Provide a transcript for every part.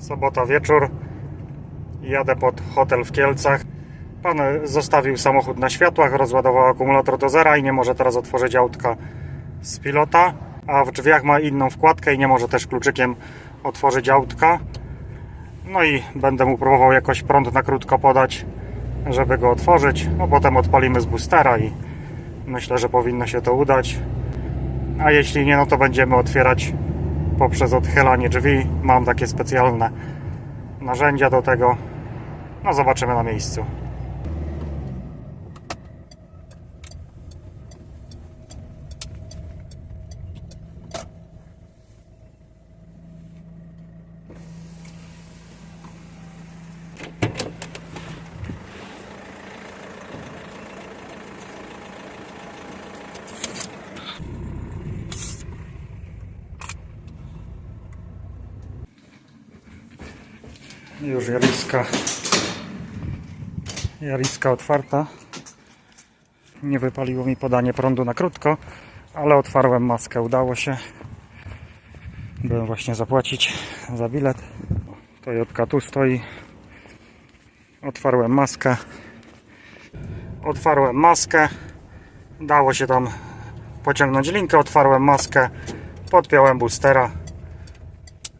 Sobota wieczór. Jadę pod hotel w Kielcach. Pan zostawił samochód na światłach, rozładował akumulator do zera i nie może teraz otworzyć autka z pilota, a w drzwiach ma inną wkładkę i nie może też kluczykiem otworzyć autka. No i będę mu próbował jakoś prąd na krótko podać, żeby go otworzyć. No potem odpalimy z boostera i myślę, że powinno się to udać. A jeśli nie, no to będziemy otwierać poprzez odchylanie drzwi. Mam takie specjalne narzędzia do tego. No zobaczymy na miejscu. Już jariska. Jariska otwarta. Nie wypaliło mi podanie prądu na krótko, ale otwarłem maskę. Udało się. Byłem właśnie zapłacić za bilet. Toyotka tu stoi. Otwarłem maskę. Otwarłem maskę. Dało się tam pociągnąć linkę. Otwarłem maskę. Podpiąłem boostera.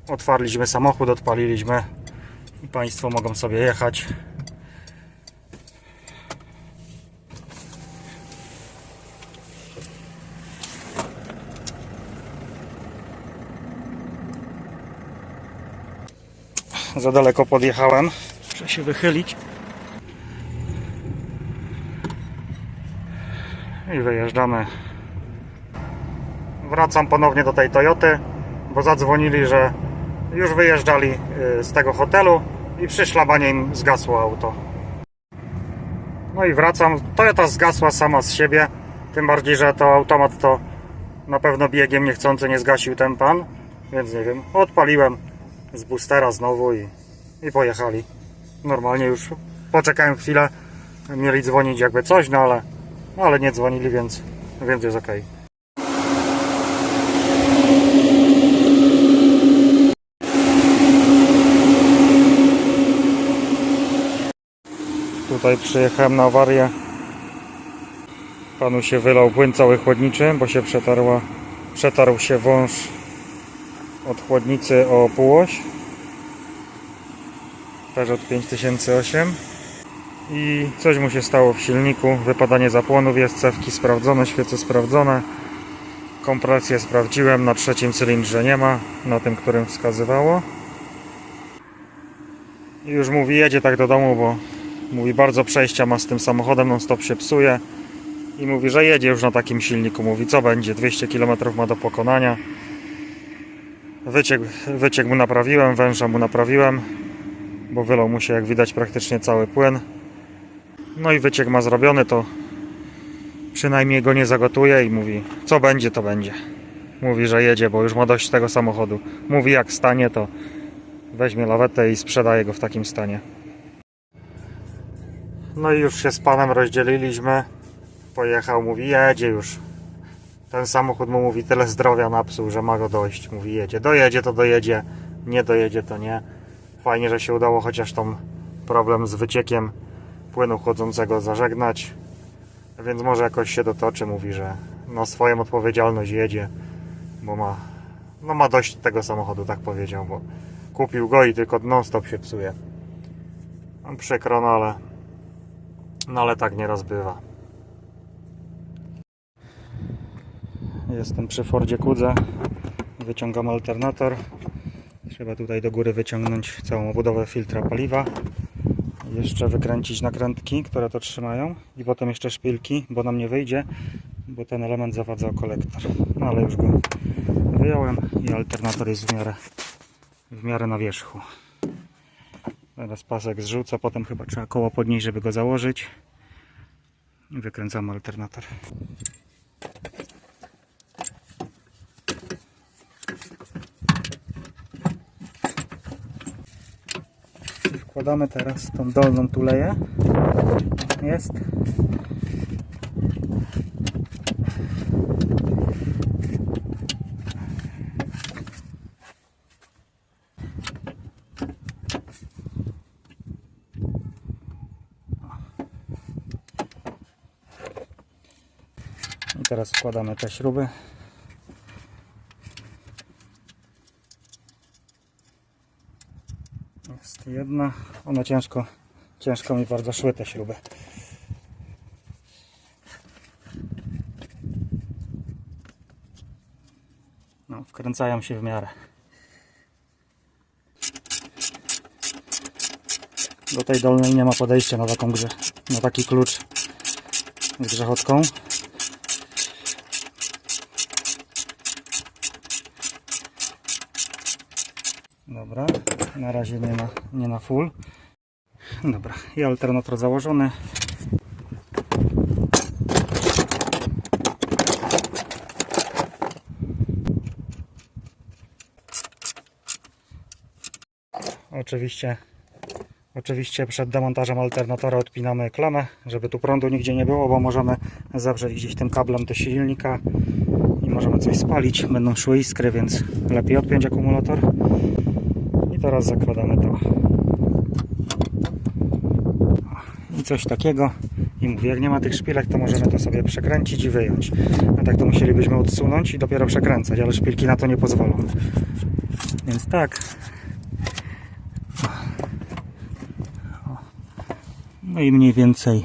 Otwarliśmy samochód, odpaliliśmy i Państwo mogą sobie jechać. Za daleko podjechałem. Muszę się wychylić. I wyjeżdżamy. Wracam ponownie do tej Toyoty, bo zadzwonili, że już wyjeżdżali y, z tego hotelu i przy szlabanie im zgasło auto. No i wracam. Toyota zgasła sama z siebie. Tym bardziej, że to automat to na pewno biegiem niechcący nie zgasił ten pan. Więc nie wiem. Odpaliłem z boostera znowu i, i pojechali. Normalnie już poczekałem chwilę. Mieli dzwonić jakby coś, no ale, ale nie dzwonili, więc, więc jest ok. Tutaj przyjechałem na awarię. Panu się wylał płyn cały chłodniczy, bo się przetarła, przetarł się wąż od chłodnicy o półoś. Peugeot 5008. I coś mu się stało w silniku. Wypadanie zapłonów jest, cewki sprawdzone, świece sprawdzone. Kompresję sprawdziłem, na trzecim cylindrze nie ma, na tym, którym wskazywało. I już mówi, jedzie tak do domu, bo Mówi, bardzo przejścia ma z tym samochodem, non stop się psuje. I mówi, że jedzie już na takim silniku. Mówi, co będzie, 200 km ma do pokonania. Wyciek, wyciek mu naprawiłem, węża mu naprawiłem, bo wylał mu się, jak widać, praktycznie cały płyn. No i wyciek ma zrobiony, to przynajmniej go nie zagotuje i mówi, co będzie, to będzie. Mówi, że jedzie, bo już ma dość tego samochodu. Mówi, jak stanie, to weźmie lawetę i sprzedaje go w takim stanie. No i już się z panem rozdzieliliśmy. Pojechał, mówi, jedzie już. Ten samochód mu mówi tyle zdrowia napsuł, że ma go dojść. Mówi, jedzie. Dojedzie to dojedzie, nie dojedzie to nie. Fajnie, że się udało chociaż tą problem z wyciekiem płynu chłodzącego zażegnać. Więc może jakoś się dotoczy. Mówi, że no swoją odpowiedzialność jedzie, bo ma, no ma dość tego samochodu, tak powiedział, bo kupił go i tylko non stop się psuje. Przykro, no ale no ale tak nieraz bywa. Jestem przy Fordzie Kudze. Wyciągam alternator. Trzeba tutaj do góry wyciągnąć całą obudowę filtra paliwa. Jeszcze wykręcić nakrętki, które to trzymają. I potem jeszcze szpilki, bo nam nie wyjdzie, bo ten element zawadza o kolektor. No ale już go wyjąłem i alternator jest w miarę, w miarę na wierzchu. Teraz pasek zrzucę, potem chyba trzeba koło podnieść, żeby go założyć. I wykręcamy alternator. Wkładamy teraz tą dolną tuleję. Jest. Teraz wkładamy te śruby. Jest jedna. One ciężko, ciężko mi bardzo szły te śruby. No, wkręcają się w miarę. Do tej dolnej nie ma podejścia na taką grze, na taki klucz z grzechotką. Dobra, na razie nie na, nie na full. Dobra, i alternator założony. Oczywiście, oczywiście przed demontażem alternatora odpinamy klamę, żeby tu prądu nigdzie nie było, bo możemy zawrzeć gdzieś tym kablem do silnika i możemy coś spalić. Będą szły iskry, więc lepiej odpiąć akumulator. Teraz zakładamy to. I coś takiego. I mówię, jak nie ma tych szpilek, to możemy to sobie przekręcić i wyjąć. A tak to musielibyśmy odsunąć i dopiero przekręcać, ale szpilki na to nie pozwolą. Więc tak. No i mniej więcej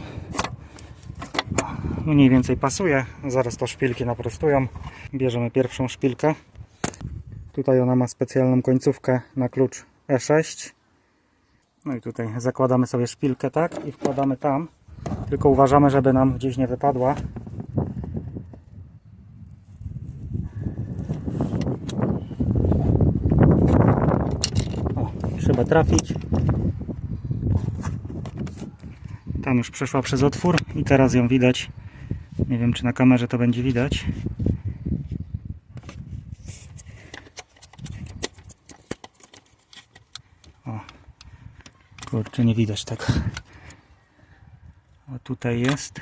mniej więcej pasuje. Zaraz to szpilki naprostują. Bierzemy pierwszą szpilkę. Tutaj ona ma specjalną końcówkę na klucz E6. No i tutaj zakładamy sobie szpilkę tak i wkładamy tam. Tylko uważamy, żeby nam gdzieś nie wypadła. O, trzeba trafić. Tam już przeszła przez otwór i teraz ją widać. Nie wiem, czy na kamerze to będzie widać. Kurczę, nie widać tego. O, tutaj jest.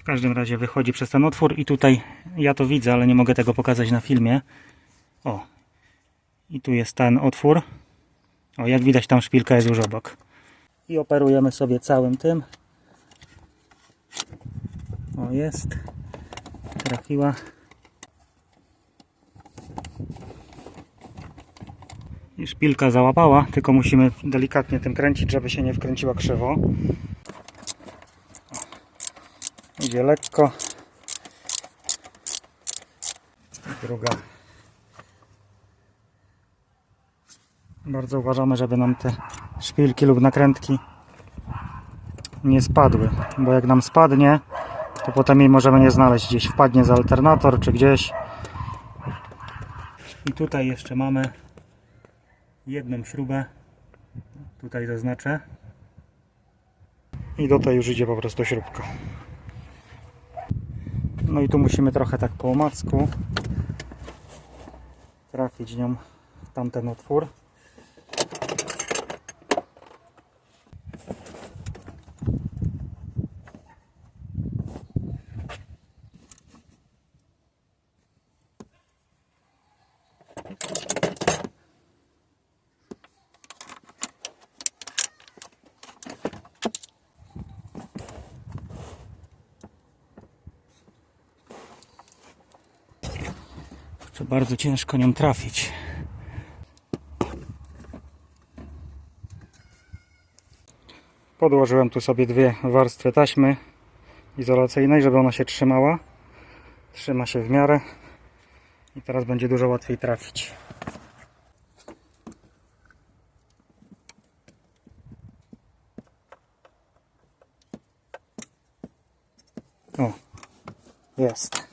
W każdym razie wychodzi przez ten otwór i tutaj ja to widzę, ale nie mogę tego pokazać na filmie. O, i tu jest ten otwór. O, jak widać tam szpilka jest już obok. I operujemy sobie całym tym. O, jest. Trafiła. Szpilka załapała, tylko musimy delikatnie tym kręcić, żeby się nie wkręciła krzywo. Idzie lekko. Druga. Bardzo uważamy, żeby nam te szpilki lub nakrętki nie spadły, bo jak nam spadnie, to potem jej możemy nie znaleźć. Gdzieś wpadnie z alternator, czy gdzieś. I tutaj jeszcze mamy jedną śrubę. Tutaj zaznaczę. I do tej już idzie po prostu śrubka. No i tu musimy trochę tak po omacku trafić nią w tamten otwór. To bardzo ciężko nią trafić. Podłożyłem tu sobie dwie warstwy taśmy izolacyjnej, żeby ona się trzymała. Trzyma się w miarę i teraz będzie dużo łatwiej trafić. O, jest.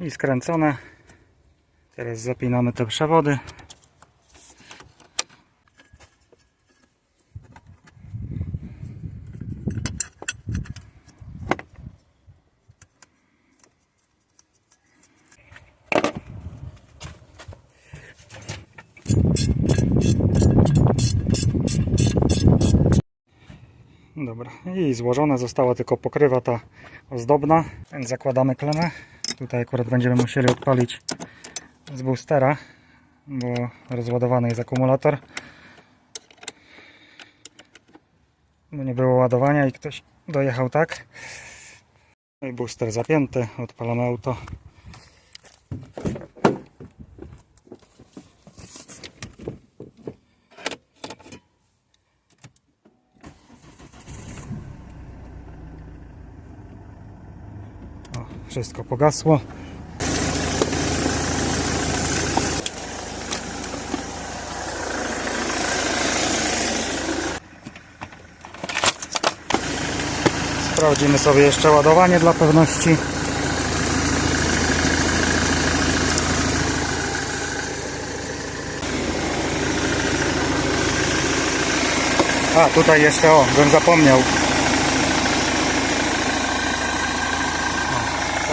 I skręcone. Teraz zapinamy te przewody. Dobra, i złożone została tylko pokrywa ta ozdobna, więc zakładamy klemę. Tutaj akurat będziemy musieli odpalić z boostera, bo rozładowany jest akumulator. Bo nie było ładowania i ktoś dojechał tak. No i booster zapięty, odpalamy auto. Wszystko pogasło. Sprawdzimy sobie jeszcze ładowanie dla pewności. A, tutaj jeszcze, o, bym zapomniał.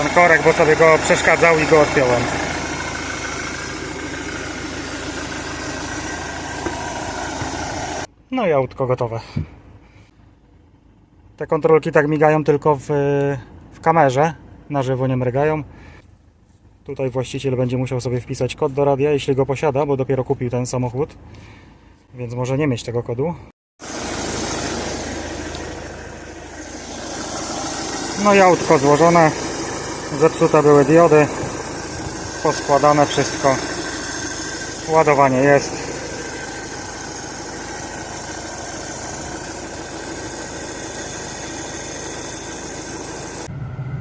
Ten korek, bo sobie go przeszkadzał i go odpiąłem. No i autko gotowe. Te kontrolki tak migają tylko w, w kamerze, na żywo nie mrygają. Tutaj właściciel będzie musiał sobie wpisać kod do radia, jeśli go posiada, bo dopiero kupił ten samochód, więc może nie mieć tego kodu. No i autko złożone, zepsute były diody, poskładane wszystko, ładowanie jest.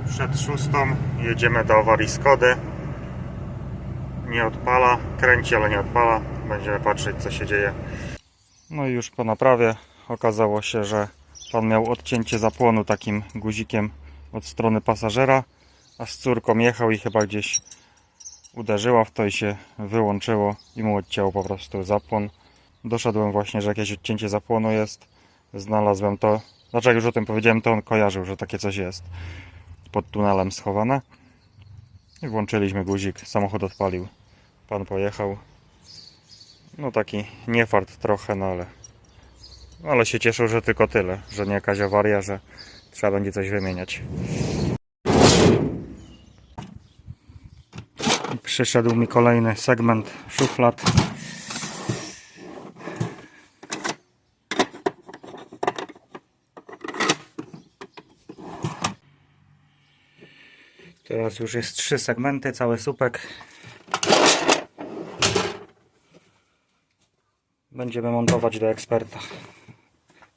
Przed szóstą jedziemy do awarii Skody. Nie odpala, kręci, ale nie odpala. Będziemy patrzeć, co się dzieje. No i już po naprawie okazało się, że pan miał odcięcie zapłonu takim guzikiem od strony pasażera, a z córką jechał i chyba gdzieś uderzyła w to i się wyłączyło i mu odcięło po prostu zapłon. Doszedłem właśnie, że jakieś odcięcie zapłonu jest. Znalazłem to. Znaczy jak już o tym powiedziałem, to on kojarzył, że takie coś jest pod tunelem schowane. I włączyliśmy guzik, samochód odpalił. Pan pojechał. No taki niefart trochę, no ale ale się cieszył, że tylko tyle, że nie jakaś awaria, że trzeba będzie coś wymieniać. Przyszedł mi kolejny segment szuflad. Teraz już jest trzy segmenty, cały supek. Będziemy montować do eksperta.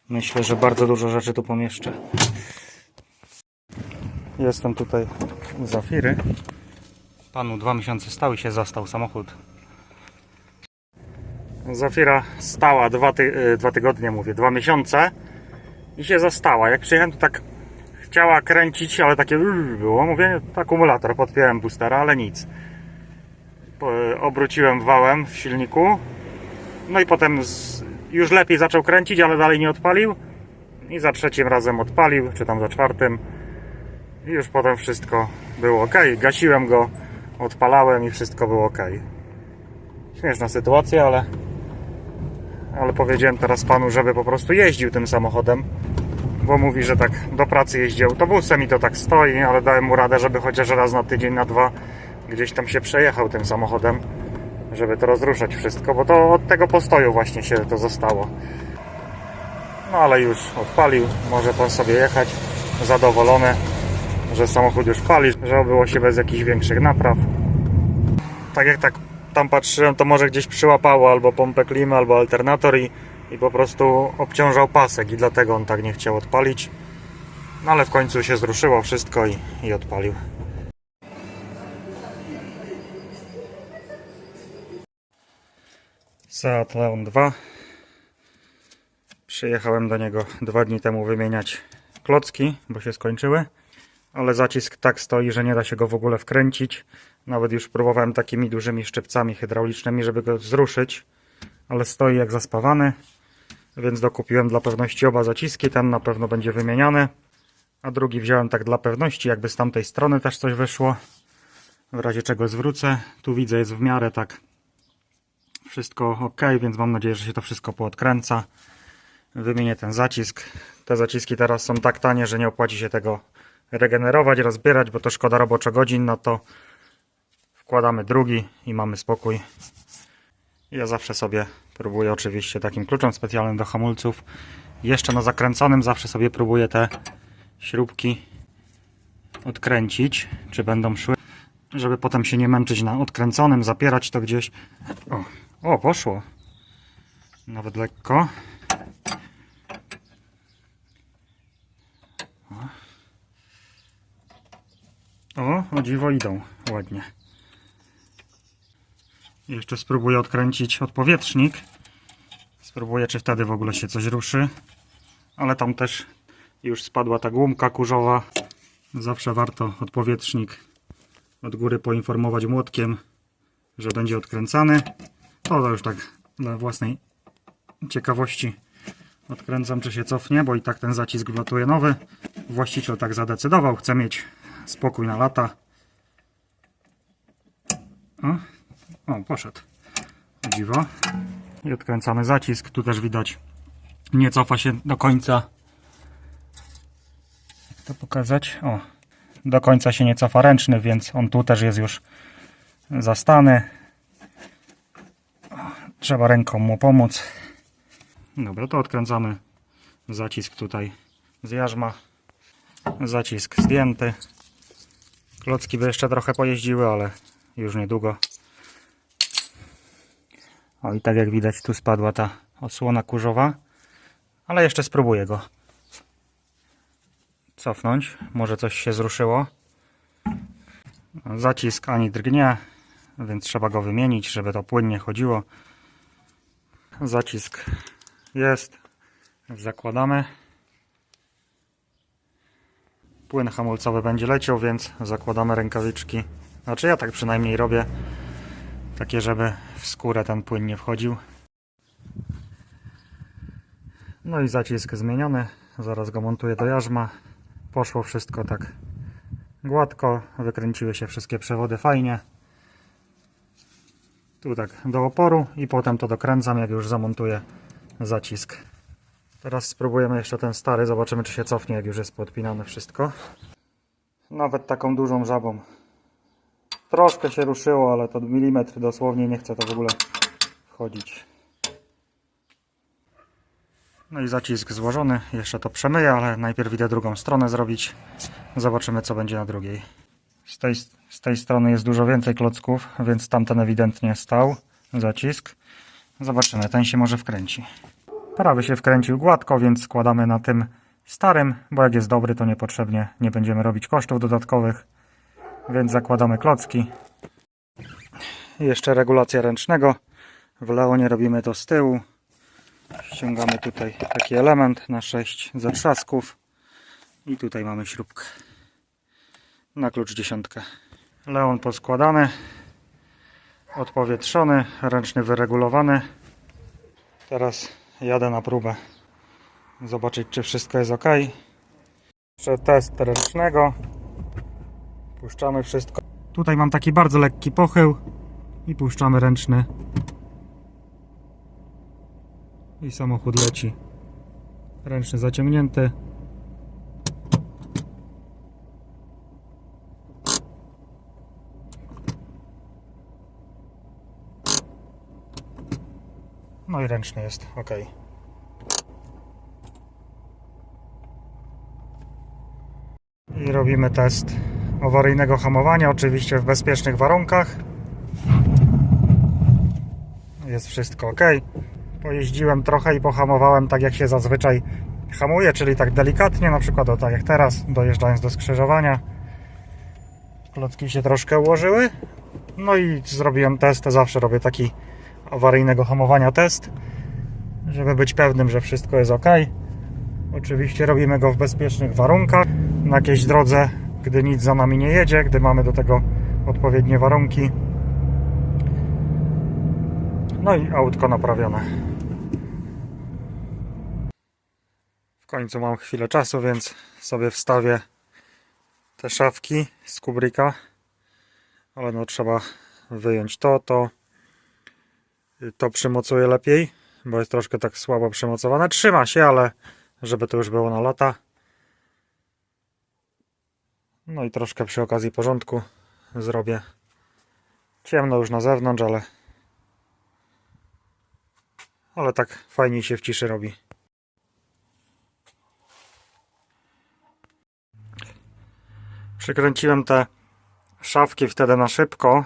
Myślę, że bardzo dużo rzeczy tu pomieszczę. Jestem tutaj Zafiry. Panu dwa miesiące stał i się zastał samochód. Zafira stała dwa, ty y, dwa tygodnie, mówię, dwa miesiące i się zastała. Jak przyjechałem, to tak chciała kręcić, ale takie było. Mówię, akumulator, podpiąłem boostera, ale nic. Obróciłem wałem w silniku. No i potem już lepiej zaczął kręcić, ale dalej nie odpalił. I za trzecim razem odpalił, czy tam za czwartym. I już potem wszystko było ok. Gasiłem go, odpalałem i wszystko było ok. Śmieszna sytuacja, ale, ale powiedziałem teraz panu, żeby po prostu jeździł tym samochodem. Bo mówi, że tak do pracy jeździ autobusem i to tak stoi, ale dałem mu radę, żeby chociaż raz na tydzień, na dwa gdzieś tam się przejechał tym samochodem żeby to rozruszać wszystko, bo to od tego postoju właśnie się to zostało. No ale już odpalił, może pan sobie jechać, zadowolony, że samochód już pali, że obyło się bez jakichś większych napraw. Tak jak tak tam patrzyłem, to może gdzieś przyłapało albo pompę klimy, albo alternator i, i po prostu obciążał pasek i dlatego on tak nie chciał odpalić. No ale w końcu się zruszyło wszystko i, i odpalił. Seat Leon 2. Przyjechałem do niego dwa dni temu wymieniać klocki, bo się skończyły. Ale zacisk tak stoi, że nie da się go w ogóle wkręcić. Nawet już próbowałem takimi dużymi szczypcami hydraulicznymi, żeby go zruszyć. Ale stoi jak zaspawany. Więc dokupiłem dla pewności oba zaciski. Ten na pewno będzie wymieniany. A drugi wziąłem tak dla pewności, jakby z tamtej strony też coś wyszło. W razie czego zwrócę. Tu widzę jest w miarę tak wszystko ok, więc mam nadzieję, że się to wszystko poodkręca. Wymienię ten zacisk. Te zaciski teraz są tak tanie, że nie opłaci się tego regenerować, rozbierać, bo to szkoda roboczo godzin, no to wkładamy drugi i mamy spokój. Ja zawsze sobie próbuję oczywiście takim kluczem specjalnym do hamulców jeszcze na zakręconym zawsze sobie próbuję te śrubki odkręcić, czy będą szły, żeby potem się nie męczyć na odkręconym, zapierać to gdzieś. O, o poszło. Nawet lekko. O, o dziwo idą ładnie. Jeszcze spróbuję odkręcić odpowietrznik. Spróbuję, czy wtedy w ogóle się coś ruszy. Ale tam też już spadła ta głumka kurzowa. Zawsze warto odpowietrznik od góry poinformować młotkiem, że będzie odkręcany. To już tak dla własnej ciekawości odkręcam, czy się cofnie, bo i tak ten zacisk wlatuje nowy. Właściciel tak zadecydował, chce mieć spokój na lata. O, o poszedł. Dziwo. I odkręcamy zacisk. Tu też widać, nie cofa się do końca. Jak to pokazać? O, do końca się nie cofa ręczny, więc on tu też jest już zastany. Trzeba ręką mu pomóc. Dobra, to odkręcamy zacisk tutaj z jarzma. Zacisk zdjęty. Klocki by jeszcze trochę pojeździły, ale już niedługo. O i tak jak widać tu spadła ta osłona kurzowa. Ale jeszcze spróbuję go cofnąć. Może coś się zruszyło. Zacisk ani drgnie, więc trzeba go wymienić, żeby to płynnie chodziło. Zacisk jest. Zakładamy. Płyn hamulcowy będzie leciał, więc zakładamy rękawiczki. Znaczy ja tak przynajmniej robię. Takie, żeby w skórę ten płyn nie wchodził. No i zacisk zmieniony. Zaraz go montuję do jarzma. Poszło wszystko tak gładko. Wykręciły się wszystkie przewody fajnie. Tu tak do oporu i potem to dokręcam, jak już zamontuję zacisk. Teraz spróbujemy jeszcze ten stary, zobaczymy czy się cofnie, jak już jest podpinane wszystko. Nawet taką dużą żabą. Troszkę się ruszyło, ale to milimetr dosłownie, nie chce to w ogóle wchodzić. No i zacisk złożony, jeszcze to przemyję, ale najpierw idę drugą stronę zrobić. Zobaczymy co będzie na drugiej. Z tej, z tej strony jest dużo więcej klocków, więc tamten ewidentnie stał, zacisk. Zobaczymy, ten się może wkręci. Prawy się wkręcił gładko, więc składamy na tym starym, bo jak jest dobry, to niepotrzebnie nie będziemy robić kosztów dodatkowych. Więc zakładamy klocki. Jeszcze regulacja ręcznego. W Leonie robimy to z tyłu. Ściągamy tutaj taki element na 6 zatrzasków. I tutaj mamy śrubkę. Na klucz dziesiątkę. Leon poskładany. Odpowietrzony. Ręczny wyregulowany. Teraz jadę na próbę. Zobaczyć czy wszystko jest ok. Jeszcze test ręcznego. Puszczamy wszystko. Tutaj mam taki bardzo lekki pochył i puszczamy ręczny. I samochód leci. Ręczny zaciągnięty. No i ręczny jest ok. I robimy test awaryjnego hamowania, oczywiście w bezpiecznych warunkach. Jest wszystko ok. Pojeździłem trochę i pohamowałem tak jak się zazwyczaj hamuje, czyli tak delikatnie, na przykład o tak jak teraz, dojeżdżając do skrzyżowania. Klocki się troszkę ułożyły. No i zrobiłem test, zawsze robię taki awaryjnego hamowania test, żeby być pewnym, że wszystko jest ok. Oczywiście robimy go w bezpiecznych warunkach, na jakiejś drodze, gdy nic za nami nie jedzie, gdy mamy do tego odpowiednie warunki. No i autko naprawione. W końcu mam chwilę czasu, więc sobie wstawię te szafki z Kubricka. Ale no trzeba wyjąć to, to to przymocuje lepiej, bo jest troszkę tak słabo przymocowane. Trzyma się, ale żeby to już było na lata. No i troszkę przy okazji porządku zrobię. Ciemno już na zewnątrz, ale ale tak fajniej się w ciszy robi. Przykręciłem te szafki wtedy na szybko,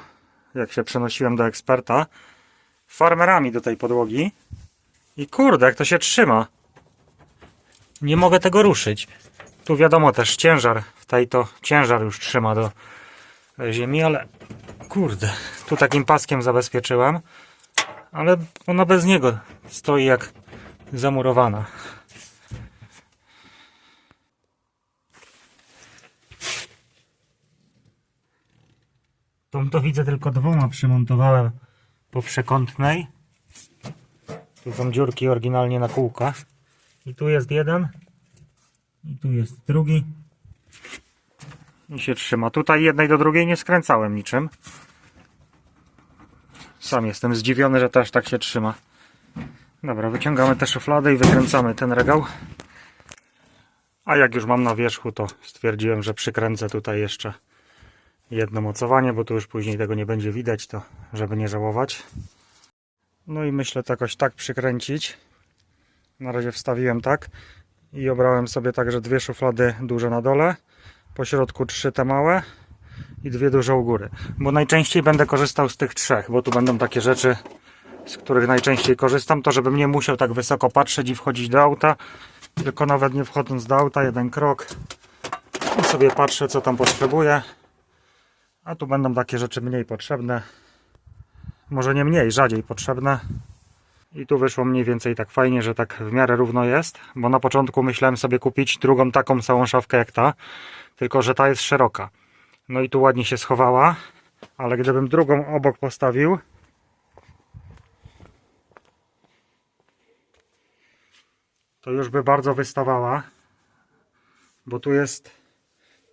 jak się przenosiłem do eksperta farmerami do tej podłogi. I kurde, jak to się trzyma. Nie mogę tego ruszyć. Tu wiadomo też ciężar, w tej to ciężar już trzyma do ziemi, ale kurde, tu takim paskiem zabezpieczyłem, ale ona bez niego stoi jak zamurowana. Tą to widzę tylko dwoma przymontowałem po przekątnej. Tu są dziurki oryginalnie na kółkach. I tu jest jeden. I tu jest drugi. I się trzyma. Tutaj jednej do drugiej nie skręcałem niczym. Sam jestem zdziwiony, że też tak się trzyma. Dobra, wyciągamy te szuflady i wykręcamy ten regał. A jak już mam na wierzchu, to stwierdziłem, że przykręcę tutaj jeszcze jedno mocowanie, bo tu już później tego nie będzie widać, to żeby nie żałować. No i myślę to jakoś tak przykręcić. Na razie wstawiłem tak i obrałem sobie także dwie szuflady duże na dole, po środku trzy te małe i dwie duże u góry. Bo najczęściej będę korzystał z tych trzech, bo tu będą takie rzeczy, z których najczęściej korzystam, to żebym nie musiał tak wysoko patrzeć i wchodzić do auta, tylko nawet nie wchodząc do auta, jeden krok i sobie patrzę co tam potrzebuję. A tu będą takie rzeczy mniej potrzebne. Może nie mniej, rzadziej potrzebne. I tu wyszło mniej więcej tak fajnie, że tak w miarę równo jest. Bo na początku myślałem sobie kupić drugą taką samą szafkę jak ta. Tylko, że ta jest szeroka. No i tu ładnie się schowała. Ale gdybym drugą obok postawił. To już by bardzo wystawała. Bo tu jest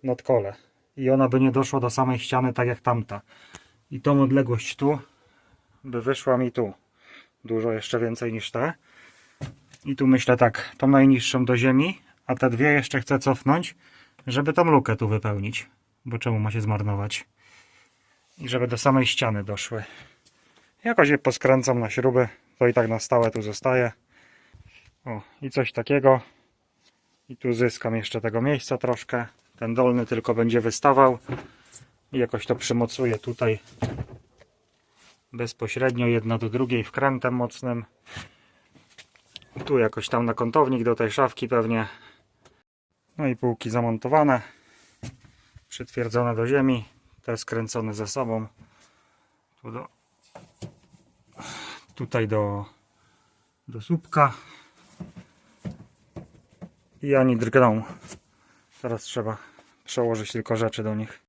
nadkole i ona by nie doszła do samej ściany tak jak tamta. I tą odległość tu by wyszła mi tu. Dużo jeszcze więcej niż te. I tu myślę tak, tą najniższą do ziemi, a te dwie jeszcze chcę cofnąć, żeby tą lukę tu wypełnić. Bo czemu ma się zmarnować? I żeby do samej ściany doszły. Jakoś je poskręcam na śruby, to i tak na stałe tu zostaje. O, i coś takiego. I tu zyskam jeszcze tego miejsca troszkę. Ten dolny tylko będzie wystawał i jakoś to przymocuję tutaj bezpośrednio jedna do drugiej wkrętem mocnym. Tu jakoś tam na kątownik do tej szafki pewnie. No i półki zamontowane, przytwierdzone do ziemi, te skręcone ze sobą. Tu do, tutaj do, do słupka. I ani drgną. Teraz trzeba przełożyć tylko rzeczy do nich.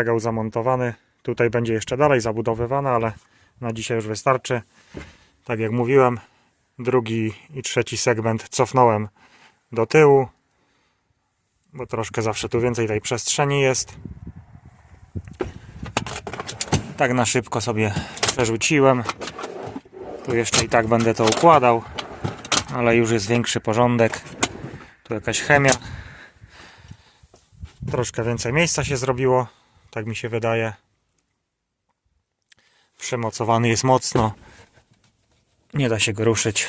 Regał zamontowany. Tutaj będzie jeszcze dalej zabudowywany, ale na dzisiaj już wystarczy. Tak jak mówiłem, drugi i trzeci segment cofnąłem do tyłu, bo troszkę zawsze tu więcej tej przestrzeni jest. Tak na szybko sobie przerzuciłem. Tu jeszcze i tak będę to układał, ale już jest większy porządek. Tu jakaś chemia. Troszkę więcej miejsca się zrobiło, tak mi się wydaje. Przemocowany jest mocno. Nie da się go ruszyć.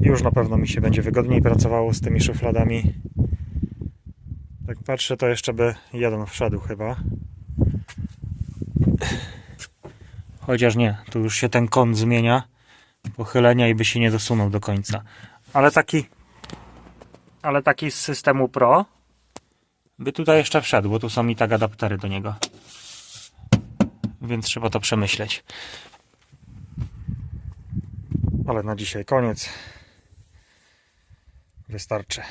Już na pewno mi się będzie wygodniej pracowało z tymi szufladami. Tak patrzę, to jeszcze by jeden wszedł chyba. Chociaż nie, tu już się ten kąt zmienia. Pochylenia i by się nie dosunął do końca. Ale taki ale taki z systemu Pro by tutaj jeszcze wszedł, bo tu są i tak adaptery do niego. Więc trzeba to przemyśleć. Ale na dzisiaj koniec. Wystarczy.